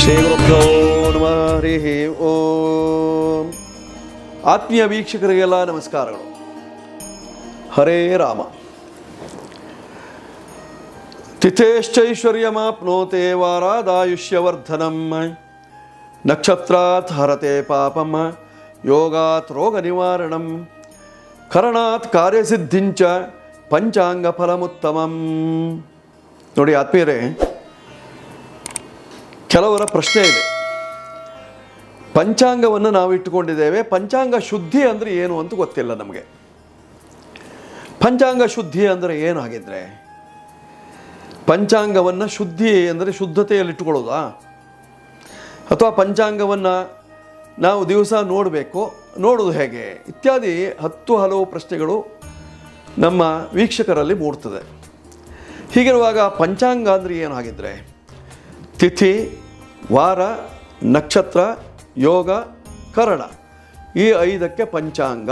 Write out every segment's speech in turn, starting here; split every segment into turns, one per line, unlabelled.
ಶ್ರೀ ಗುರುಭ್ಯೋ ನಮಃ. ಹರಿ ಓಂ. ಆತ್ಮೀಯ ವೀಕ್ಷಕರಿಗೆಲ್ಲ ನಮಸ್ಕಾರಗಳು. ಹರೇ ರಾಮ. ತಿಥೇಶ್ಚೈಶ್ವರ್ಯಮಾಪ್ನೋತೆ ವಾರಾದಾಯುಷ್ಯವರ್ಧನಂ. ನಕ್ಷತ್ರಾತ್ ಹರತೆ ಪಾಪಂ. ಯೋಗಾತ್ ರೋಗ ನಿವಾರಣಂ ಕರಣಾತ್ ಕಾರ್ಯಸಿದ್ಧಿಂಚ ಪಂಚಾಂಗ ಫಲಮುತ್ತಮಂ ನೋಡಿ ಆತ್ಮೀಯರೇ ಕೆಲವರ ಪ್ರಶ್ನೆ ಇದೆ. ಪಂಚಾಂಗವನ್ನು ನಾವು ಇಟ್ಟುಕೊಂಡಿದ್ದೇವೆ. ಪಂಚಾಂಗ ಶುದ್ಧಿ ಅಂದರೆ ಏನು ಅಂತ ಗೊತ್ತಿಲ್ಲ ನಮಗೆ. ಪಂಚಾಂಗ ಶುದ್ಧಿ ಅಂದರೆ ಏನು ಹಾಗಿದ್ರೆ? ಪಂಚಾಂಗವನ್ನು ಶುದ್ಧಿ ಅಂದರೆ ಶುದ್ಧತೆಯಲ್ಲಿ ಇಟ್ಟುಕೊಳ್ಳೋದಾ? ಅಥವಾ ಪಂಚಾಂಗವನ್ನು ನಾವು ದಿವಸ ನೋಡಬೇಕು ನೋಡೋದು ಹೇಗೆ? ಇತ್ಯಾದಿ ಹತ್ತು ಹಲವು ಪ್ರಶ್ನೆಗಳು ನಮ್ಮ ವೀಕ್ಷಕರಲ್ಲಿ ಮೂಡ್ತದೆ. ಹೀಗಿರುವಾಗ ಪಂಚಾಂಗ ಅಂದರೆ ಏನು ಹಾಗಿದ್ರೆ? ತಿಥಿ, ವಾರ, ನಕ್ಷತ್ರ, ಯೋಗ, ಕರಣ. ಈ ಐದಕ್ಕೆ ಪಂಚಾಂಗ.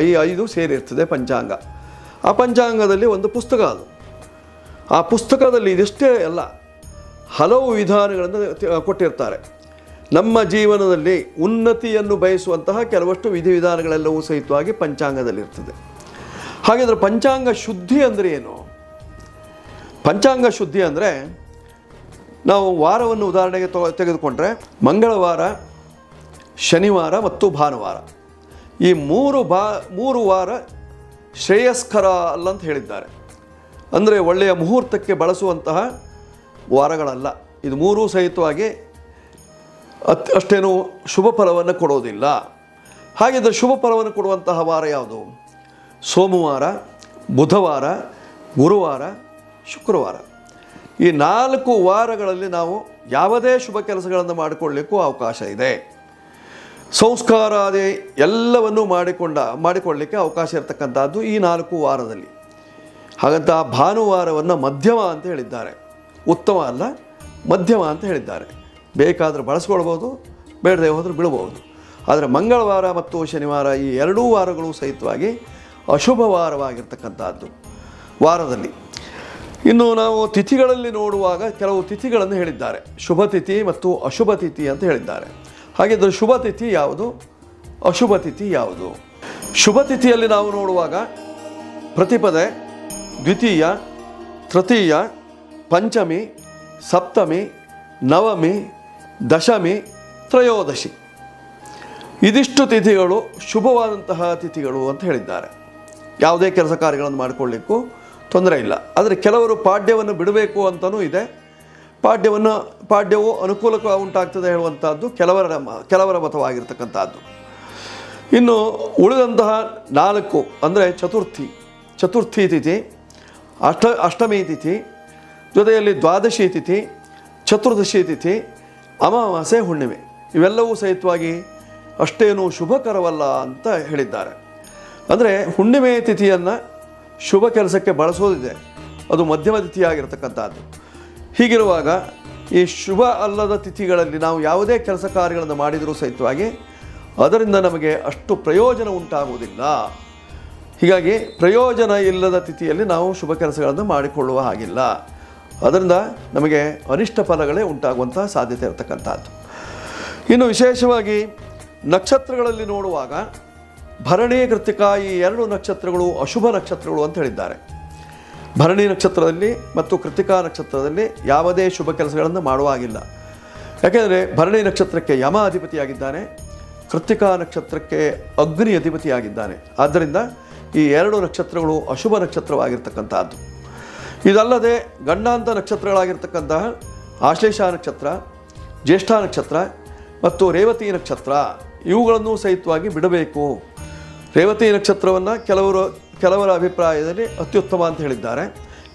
ಈ ಐದು ಸೇರಿರ್ತದೆ ಪಂಚಾಂಗ. ಆ ಪಂಚಾಂಗದಲ್ಲಿ ಒಂದು ಪುಸ್ತಕ ಅದು. ಆ ಪುಸ್ತಕದಲ್ಲಿ ಇದಿಷ್ಟೇ ಅಲ್ಲ ಹಲವು ವಿಧಾನಗಳನ್ನು ಕೊಟ್ಟಿರ್ತಾರೆ. ನಮ್ಮ ಜೀವನದಲ್ಲಿ ಉನ್ನತಿಯನ್ನು ಬಯಸುವಂತಹ ಕೆಲವಷ್ಟು ವಿಧಿವಿಧಾನಗಳೆಲ್ಲವೂ ಸಹಿತವಾಗಿ ಪಂಚಾಂಗದಲ್ಲಿರ್ತದೆ. ಹಾಗಿದ್ರೆ ಪಂಚಾಂಗ ಶುದ್ಧಿ ಅಂದರೆ ಏನು? ಪಂಚಾಂಗ ಶುದ್ಧಿ ಅಂದರೆ ನಾವು ವಾರವನ್ನು ಉದಾಹರಣೆಗೆ ತೊ, ತೆಗೆದುಕೊಂಡ್ರೆ ಮಂಗಳವಾರ, ಶನಿವಾರ ಮತ್ತು ಭಾನುವಾರ. ಈ ಮೂರು ಬಾ ಮೂರು ವಾರ ಶ್ರೇಯಸ್ಕರ ಅಲ್ಲ ಅಂತ ಹೇಳಿದ್ದಾರೆ. ಅಂದರೆ ಒಳ್ಳೆಯ ಮುಹೂರ್ತಕ್ಕೆ ಬಳಸುವಂತಹ ವಾರಗಳಲ್ಲ. ಇದು ಮೂರೂ ಸಹಿತವಾಗಿ ಅತ್, ಅಷ್ಟೇನು ಶುಭ ಫಲವನ್ನು ಕೊಡೋದಿಲ್ಲ. ಹಾಗಿದ್ರೆ ಶುಭ ಫಲವನ್ನು ಕೊಡುವಂತಹ ವಾರ ಯಾವುದು? ಸೋಮವಾರ, ಬುಧವಾರ, ಗುರುವಾರ, ಶುಕ್ರವಾರ. ಈ ನಾಲ್ಕು ವಾರಗಳಲ್ಲಿ ನಾವು ಯಾವುದೇ ಶುಭ ಕೆಲಸಗಳನ್ನು ಮಾಡಿಕೊಳ್ಳಿಕ್ಕೂ ಅವಕಾಶ ಇದೆ. ಸಂಸ್ಕಾರಾದಿ ಎಲ್ಲವನ್ನೂ ಮಾಡಿಕೊಂಡ ಮಾಡಿಕೊಳ್ಳಲಿಕ್ಕೆ ಅವಕಾಶ ಇರತಕ್ಕಂಥದ್ದು ಈ ನಾಲ್ಕು ವಾರದಲ್ಲಿ. ಹಾಗಂತ ಭಾನುವಾರವನ್ನು ಮಧ್ಯಮ ಅಂತ ಹೇಳಿದ್ದಾರೆ. ಉತ್ತಮ ಅಲ್ಲ, ಮಧ್ಯಮ ಅಂತ ಹೇಳಿದ್ದಾರೆ. ಬೇಕಾದರೆ ಬಳಸ್ಕೊಳ್ಬೋದು, ಬೇಡದೆ ಹೋದರೆ ಬಿಡಬಹುದು. ಆದರೆ ಮಂಗಳವಾರ ಮತ್ತು ಶನಿವಾರ ಈ ಎರಡೂ ವಾರಗಳು ಸಹಿತವಾಗಿ ಅಶುಭ ವಾರವಾಗಿರ್ತಕ್ಕಂಥದ್ದು ವಾರದಲ್ಲಿ. ಇನ್ನು ನಾವು ತಿಥಿಗಳಲ್ಲಿ ನೋಡುವಾಗ ಕೆಲವು ತಿಥಿಗಳನ್ನು ಹೇಳಿದ್ದಾರೆ. ಶುಭ ತಿಥಿ ಮತ್ತು ಅಶುಭ ತಿಥಿ ಅಂತ ಹೇಳಿದ್ದಾರೆ. ಹಾಗಿದ್ದರೆ ಶುಭ ತಿಥಿ ಯಾವುದು? ಅಶುಭ ತಿಥಿ ಯಾವುದು? ಶುಭ ತಿಥಿಯಲ್ಲಿ ನಾವು ನೋಡುವಾಗ ಪ್ರತಿಪದೆ ದ್ವಿತೀಯ, ತೃತೀಯ, ಪಂಚಮಿ, ಸಪ್ತಮಿ, ನವಮಿ, ದಶಮಿ, ತ್ರಯೋದಶಿ. ಇದಿಷ್ಟು ತಿಥಿಗಳು ಶುಭವಾದಂತಹ ತಿಥಿಗಳು ಅಂತ ಹೇಳಿದ್ದಾರೆ. ಯಾವುದೇ ಕೆಲಸ ಕಾರ್ಯಗಳನ್ನು ಮಾಡಿಕೊಳ್ಳಿಕ್ಕೂ ತೊಂದರೆ ಇಲ್ಲ. ಆದರೆ ಕೆಲವರು ಪಾಡ್ಯವನ್ನು ಬಿಡಬೇಕು ಅಂತಲೂ ಇದೆ. ಪಾಡ್ಯವನ್ನು, ಪಾಡ್ಯವು ಅನುಕೂಲಕ ಉಂಟಾಗ್ತದೆ ಹೇಳುವಂಥದ್ದು ಕೆಲವರ ಕೆಲವರ ಮತವಾಗಿರ್ತಕ್ಕಂಥದ್ದು ಇನ್ನು ಉಳಿದಂತಹ ನಾಲ್ಕು ಅಂದರೆ ಚತುರ್ಥಿ ಚತುರ್ಥಿ ತಿಥಿ, ಅಷ್ಟ, ಅಷ್ಟಮಿ ತಿಥಿ, ಜೊತೆಯಲ್ಲಿ ದ್ವಾದಶಿ ತಿಥಿ, ಚತುರ್ದಶಿ ತಿಥಿ, ಅಮಾವಾಸ್ಯೆ, ಹುಣ್ಣಿಮೆ. ಇವೆಲ್ಲವೂ ಸಹಿತವಾಗಿ ಅಷ್ಟೇನು ಶುಭಕರವಲ್ಲ ಅಂತ ಹೇಳಿದ್ದಾರೆ. ಅಂದರೆ ಹುಣ್ಣಿಮೆ ತಿಥಿಯನ್ನು ಶುಭ ಕೆಲಸಕ್ಕೆ ಬಳಸೋದಿದೆ. ಅದು ಮಧ್ಯಮ ತಿಥಿಯಾಗಿರ್ತಕ್ಕಂಥದ್ದು. ಹೀಗಿರುವಾಗ ಈ ಶುಭ ಅಲ್ಲದ ತಿಥಿಗಳಲ್ಲಿ ನಾವು ಯಾವುದೇ ಕೆಲಸ ಕಾರ್ಯಗಳನ್ನು ಮಾಡಿದರೂ ಸಹಿತವಾಗಿ ಅದರಿಂದ ನಮಗೆ ಅಷ್ಟು ಪ್ರಯೋಜನ ಉಂಟಾಗುವುದಿಲ್ಲ. ಹೀಗಾಗಿ ಪ್ರಯೋಜನ ಇಲ್ಲದ ತಿಥಿಯಲ್ಲಿ ನಾವು ಶುಭ ಕೆಲಸಗಳನ್ನು ಮಾಡಿಕೊಳ್ಳುವ ಹಾಗಿಲ್ಲ. ಅದರಿಂದ ನಮಗೆ ಅನಿಷ್ಟ ಫಲಗಳೇ ಉಂಟಾಗುವಂಥ ಸಾಧ್ಯತೆ ಇರತಕ್ಕಂಥದ್ದು. ಇನ್ನು ವಿಶೇಷವಾಗಿ ನಕ್ಷತ್ರಗಳಲ್ಲಿ ನೋಡುವಾಗ ಭರಣಿ ಕೃತಿಕ ಈ ಎರಡು ನಕ್ಷತ್ರಗಳು ಅಶುಭ ನಕ್ಷತ್ರಗಳು ಅಂತ ಹೇಳಿದ್ದಾರೆ. ಭರಣಿ ನಕ್ಷತ್ರದಲ್ಲಿ ಮತ್ತು ಕೃತಿಕಾ ನಕ್ಷತ್ರದಲ್ಲಿ ಯಾವುದೇ ಶುಭ ಕೆಲಸಗಳನ್ನು ಮಾಡುವ ಹಾಗಿಲ್ಲ. ಯಾಕೆಂದರೆ ಭರಣಿ ನಕ್ಷತ್ರಕ್ಕೆ ಯಮ ಅಧಿಪತಿಯಾಗಿದ್ದಾನೆ, ಕೃತಿಕಾ ನಕ್ಷತ್ರಕ್ಕೆ ಅಗ್ನಿ ಅಧಿಪತಿಯಾಗಿದ್ದಾನೆ. ಆದ್ದರಿಂದ ಈ ಎರಡು ನಕ್ಷತ್ರಗಳು ಅಶುಭ ನಕ್ಷತ್ರವಾಗಿರ್ತಕ್ಕಂಥದ್ದು ಇದಲ್ಲದೆ ಗಂಡಾಂತ ನಕ್ಷತ್ರಗಳಾಗಿರ್ತಕ್ಕಂತಹ ಆಶ್ಲೇಷ ನಕ್ಷತ್ರ, ಜ್ಯೇಷ್ಠ ನಕ್ಷತ್ರ ಮತ್ತು ರೇವತಿ ನಕ್ಷತ್ರ ಇವುಗಳನ್ನು ಸಹಿತವಾಗಿ ಬಿಡಬೇಕು. ರೇವತಿ ನಕ್ಷತ್ರವನ್ನು ಕೆಲವರು, ಕೆಲವರ ಅಭಿಪ್ರಾಯದಲ್ಲಿ ಅತ್ಯುತ್ತಮ ಅಂತ ಹೇಳಿದ್ದಾರೆ.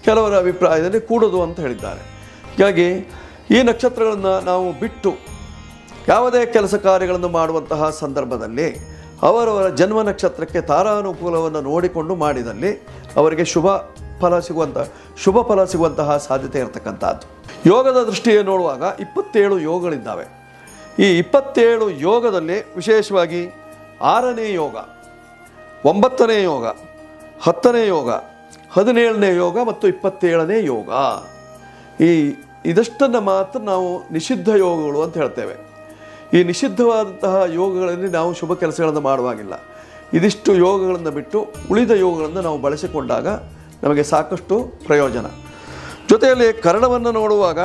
ಕೆಲವರ ಅಭಿಪ್ರಾಯದಲ್ಲಿ ಕೂಡದು ಅಂತ ಹೇಳಿದ್ದಾರೆ. ಹೀಗಾಗಿ ಈ ನಕ್ಷತ್ರಗಳನ್ನು ನಾವು ಬಿಟ್ಟು ಯಾವುದೇ ಕೆಲಸ ಕಾರ್ಯಗಳನ್ನು ಮಾಡುವಂತಹ ಸಂದರ್ಭದಲ್ಲಿ ಅವರವರ ಜನ್ಮ ನಕ್ಷತ್ರಕ್ಕೆ ತಾರಾನುಕೂಲವನ್ನು ನೋಡಿಕೊಂಡು ಮಾಡಿದಲ್ಲಿ ಅವರಿಗೆ ಶುಭ ಫಲ ಸಿಗುವಂಥ ಶುಭ ಫಲ ಸಿಗುವಂತಹ ಸಾಧ್ಯತೆ ಇರತಕ್ಕಂಥದ್ದು. ಯೋಗದ ದೃಷ್ಟಿಯನ್ನು ನೋಡುವಾಗ ಇಪ್ಪತ್ತೇಳು ಯೋಗಗಳಿದ್ದಾವೆ. ಈ ಇಪ್ಪತ್ತೇಳು ಯೋಗದಲ್ಲಿ ವಿಶೇಷವಾಗಿ ಆರನೇ ಯೋಗ ಒಂಬತ್ತನೇ ಯೋಗ, ಹತ್ತನೇ ಯೋಗ, ಹದಿನೇಳನೇ ಯೋಗ ಮತ್ತು ಇಪ್ಪತ್ತೇಳನೇ ಯೋಗ. ಈ ಇದಷ್ಟನ್ನು ಮಾತ್ರ ನಾವು ನಿಷಿದ್ಧ ಯೋಗಗಳು ಅಂತ ಹೇಳ್ತೇವೆ. ಈ ನಿಷಿದ್ಧವಾದಂತಹ ಯೋಗಗಳಲ್ಲಿ ನಾವು ಶುಭ ಕೆಲಸಗಳನ್ನು ಮಾಡುವಾಗಿಲ್ಲ. ಇದಿಷ್ಟು ಯೋಗಗಳನ್ನು ಬಿಟ್ಟು ಉಳಿದ ಯೋಗಗಳನ್ನು ನಾವು ಬಳಸಿಕೊಂಡಾಗ ನಮಗೆ ಸಾಕಷ್ಟು ಪ್ರಯೋಜನ. ಜೊತೆಯಲ್ಲಿ ಕರ್ಣವನ್ನು ನೋಡುವಾಗ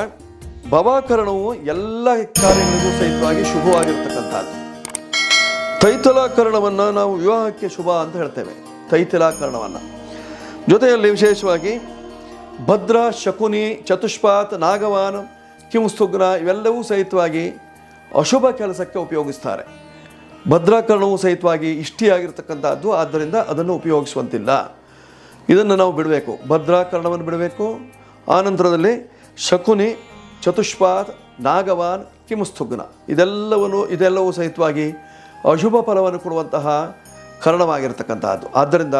ಭವಾಕರಣವು ಎಲ್ಲ ಕಾರ್ಯಗಳಿಗೂ ಸಹಿತವಾಗಿ ಶುಭವಾಗಿರ್ತಕ್ಕಂಥದ್ದು. ತೈತಲಾಕರಣವನ್ನು ನಾವು ವಿವಾಹಕ್ಕೆ ಶುಭ ಅಂತ ಹೇಳ್ತೇವೆ. ತೈತಲಾಕರಣವನ್ನು. ಜೊತೆಯಲ್ಲಿ ವಿಶೇಷವಾಗಿ ಭದ್ರ, ಶಕುನಿ, ಚತುಷ್ಪಾತ್, ನಾಗವಾನ್ ಕಿಂಸ್ತುಗ್ನ ಇವೆಲ್ಲವೂ ಸಹಿತವಾಗಿ ಅಶುಭ ಕೆಲಸಕ್ಕೆ ಉಪಯೋಗಿಸ್ತಾರೆ. ಭದ್ರಾಕರಣವು ಸಹಿತವಾಗಿ ಇಷ್ಟಿಯಾಗಿರ್ತಕ್ಕಂಥದ್ದು ಆದ್ದರಿಂದ ಅದನ್ನು ಉಪಯೋಗಿಸುವಂತಿಲ್ಲ. ಇದನ್ನು ನಾವು ಬಿಡಬೇಕು. ಭದ್ರಾಕರಣವನ್ನು ಬಿಡಬೇಕು. ಆನಂತರದಲ್ಲಿ ಶಕುನಿ, ಚತುಷ್ಪಾತ್, ನಾಗವಾನ್ ಕಿಮಸ್ತುಗ್ನ ಇದೆಲ್ಲವನ್ನು ಇದೆಲ್ಲವೂ ಸಹಿತವಾಗಿ ಅಶುಭ ಫಲವನ್ನು ಕೊಡುವಂತಹ ಕಾರಣವಾಗಿರ್ತಕ್ಕಂತಹದ್ದು. ಆದ್ದರಿಂದ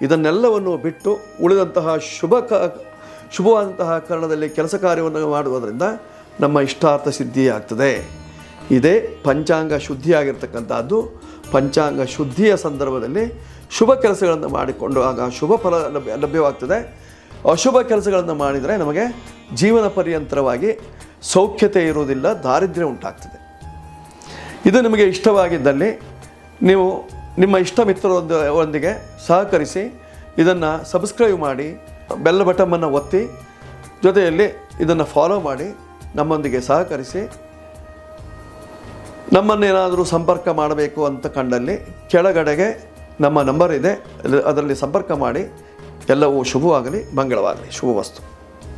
ಇದನ್ನೆಲ್ಲವನ್ನು ಬಿಟ್ಟು ಉಳಿದಂತಹ ಶುಭ ಕ, ಶುಭವಾದಂತಹ ಕರ್ಣದಲ್ಲಿ ಕೆಲಸ ಕಾರ್ಯವನ್ನು ಮಾಡುವುದರಿಂದ ನಮ್ಮ ಇಷ್ಟಾರ್ಥ ಸಿದ್ಧಿ ಆಗ್ತದೆ ಇದೇ ಪಂಚಾಂಗ ಶುದ್ಧಿಯಾಗಿರ್ತಕ್ಕಂಥದ್ದು ಪಂಚಾಂಗ ಶುದ್ಧಿಯ ಸಂದರ್ಭದಲ್ಲಿ ಶುಭ ಕೆಲಸಗಳನ್ನು ಮಾಡಿಕೊಂಡು ಆಗ ಶುಭ ಫಲ ಲಭ್ಯ, ಲಭ್ಯವಾಗ್ತದೆ. ಅಶುಭ ಕೆಲಸಗಳನ್ನು ಮಾಡಿದರೆ ನಮಗೆ ಜೀವನ ಪರ್ಯಂತರವಾಗಿ ಸೌಖ್ಯತೆ ಇರುವುದಿಲ್ಲ, ದಾರಿದ್ರ್ಯ ಉಂಟಾಗ್ತದೆ. ಇದು ನಿಮಗೆ ಇಷ್ಟವಾಗಿದ್ದಲ್ಲಿ ನೀವು ನಿಮ್ಮ ಇಷ್ಟ ಮಿತ್ರರೊಂದ, ಒಂದಿಗೆ ಸಹಕರಿಸಿ ಇದನ್ನು ಸಬ್ಸ್ಕ್ರೈಬ್ ಮಾಡಿ ಬೆಲ್ಲ ಬಟಮನ್ನು ಒತ್ತಿ, ಜೊತೆಯಲ್ಲಿ ಇದನ್ನು ಫಾಲೋ ಮಾಡಿ, ನಮ್ಮೊಂದಿಗೆ ಸಹಕರಿಸಿ ನಮ್ಮನ್ನೇನಾದರೂ ಸಂಪರ್ಕ ಮಾಡಬೇಕು ಅಂತ ಕಂಡಲ್ಲಿ ಕೆಳಗಡೆಗೆ ನಮ್ಮ ನಂಬರ್ ಇದೆ. ಅದರಲ್ಲಿ ಸಂಪರ್ಕ ಮಾಡಿ. ಎಲ್ಲವೂ ಶುಭವಾಗಲಿ, ಮಂಗಳವಾಗಲಿ. ಶುಭವಸ್ತು.